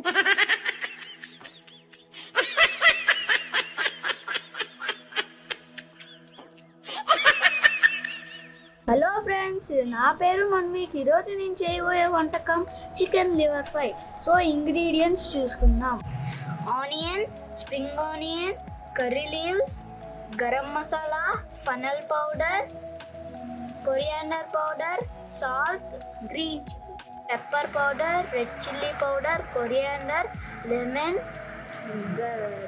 Hello friends నా పేరు మన్మీక్. ఈరోజు నేను చేయబోయే వంటకం chicken liver fry so ingredients చూసుకుందాం. Onion spring onion curry leaves garam masala fennel powder coriander powder salt green chilli. Pepper powder red chilli powder coriander lemon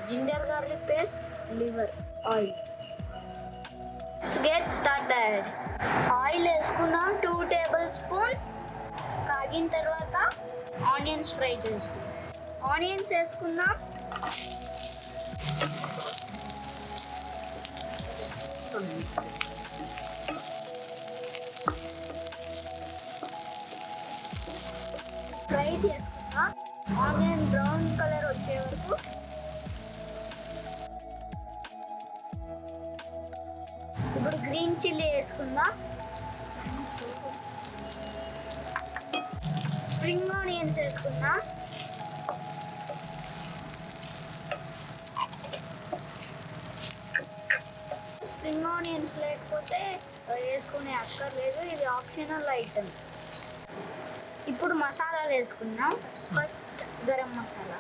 ginger garlic paste liver oil get started oil వేసుకున్నాం two tablespoon కాగిన తర్వాత onions fry చేసుకున్నాం onions వేసుకుందాం fry onion brown colour వచ్చే వరకు ఇప్పుడు green chilli వేసుకుందాం. Spring onions వేసుకుందాం. స్ప్రింగ్ ఆనియన్స్ లేకపోతే వేసుకునే అక్కర్లేదు ఇది ఆప్షనల్ ఐటమ్. ఇప్పుడు మసాలాలు వేసుకుందాం. ఫస్ట్ గరం మసాలా.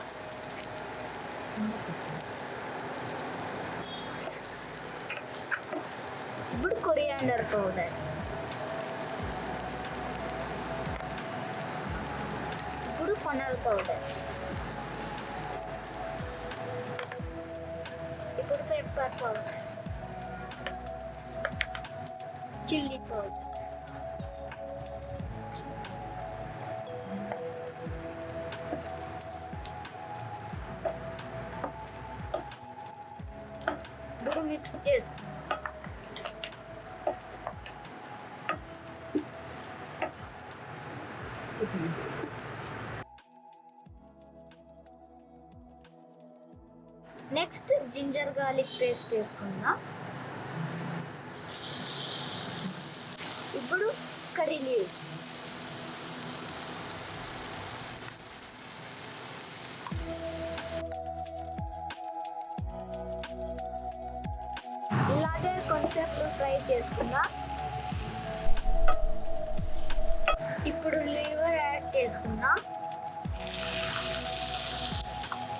ఇప్పుడు కొరియాండర్ పౌడర్. ఇప్పుడు ఫనల్ పౌడర్. ఇప్పుడు pepper powder. Chilli powder. Mix చేసుకుందాం నెక్స్ట్ జింజర్ గార్లిక్ పేస్ట్ వేసుకుందాం ఇప్పుడు కర్రీ లీవ్స్ కొంచెంసేపు ఫ్రై చేసుకుందాం? ఇప్పుడు లివర్ యాడ్ చేసుకుందాం?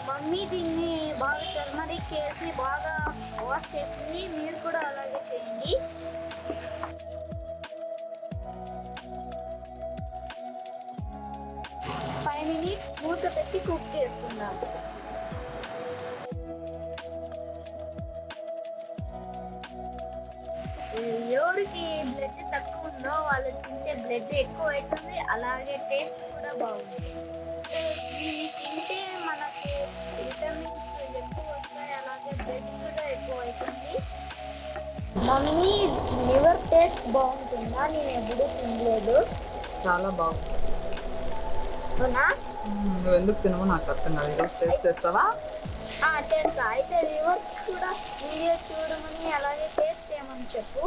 మమ్మీ దీన్ని బాగా టర్మరిక్ చేసి బాగా వాష్ చేసింది మీరు కూడా అలాగే చేయండి. ఫైవ్ మినిట్స్ మూత పెట్టి కుక్ చేసుకుందాం. ఎవరికి బ్లడ్ తక్కువ ఉందో వాళ్ళు తింటే బ్లడ్ ఎక్కువ అవుతుంది అలాగే టేస్ట్ కూడా బాగుంది దీన్ని తింటే మనకు విటమిన్స్ ఎక్కువ వస్తాయి అలాగే బ్లడ్ కూడా ఎక్కువ అవుతుంది మమ్మీ లివర్ టేస్ట్ బాగుంటుందా? నేను ఎప్పుడు తినలేదు. చాలా బాగుంది. అవునా? నువ్వు ఎందుకు తినవో? నాకు అర్థం కాదు టేస్ట్ చేస్తావా? చేస్తా. అయితే లివర్స్ కూడా వీడియో చూడమని అలాగే టేస్ట్ చేయమని చెప్పు.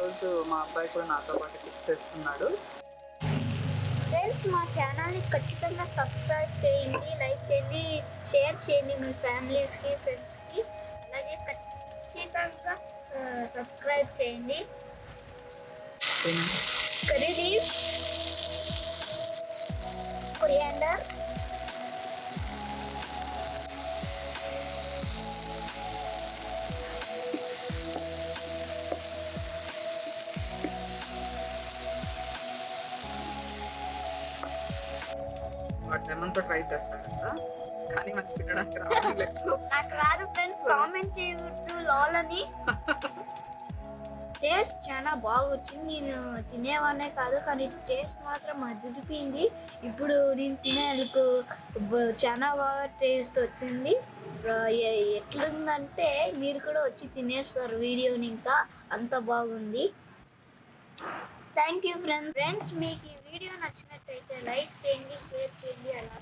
రోజు మా అబ్బాయి కూడా నాతో పాటు కుక్ చేస్తున్నాడు. ఫ్రెండ్స్ మా ఛానల్ని ఖచ్చితంగా సబ్స్క్రైబ్ చేయండి లైక్ చేయండి షేర్ చేయండి మీ ఫ్యామిలీస్కి ఫ్రెండ్స్కి అలాగే ఖచ్చితంగా సబ్స్క్రైబ్ చేయండి. కర్రీ లీవ్స్ కొరియాండర్ వాడు లెమన్తో ట్రై చేస్తాడు కదా కానీ మనకి తినడానికి రావట్లేదు నాకు రాదు ఫ్రెండ్స్ కామెంట్ చేయొద్దు లాల్ అని. టేస్ట్ చాలా బాగా వచ్చింది నేను తినేవానే కాదు కానీ టేస్ట్ మాత్రం అదిరిపోయింది. ఇప్పుడు నేను తినేందుకు చాలా బాగా టేస్ట్ వచ్చింది. ఎట్లుందంటే మీరు కూడా వచ్చి తినేస్తారు వీడియోని ఇంకా. అంత బాగుంది. Thank you friends. ఫ్రెండ్స్ మీకు వీడియో నచ్చినట్టయితే లైక్ చేయండి షేర్ చేయండి అలా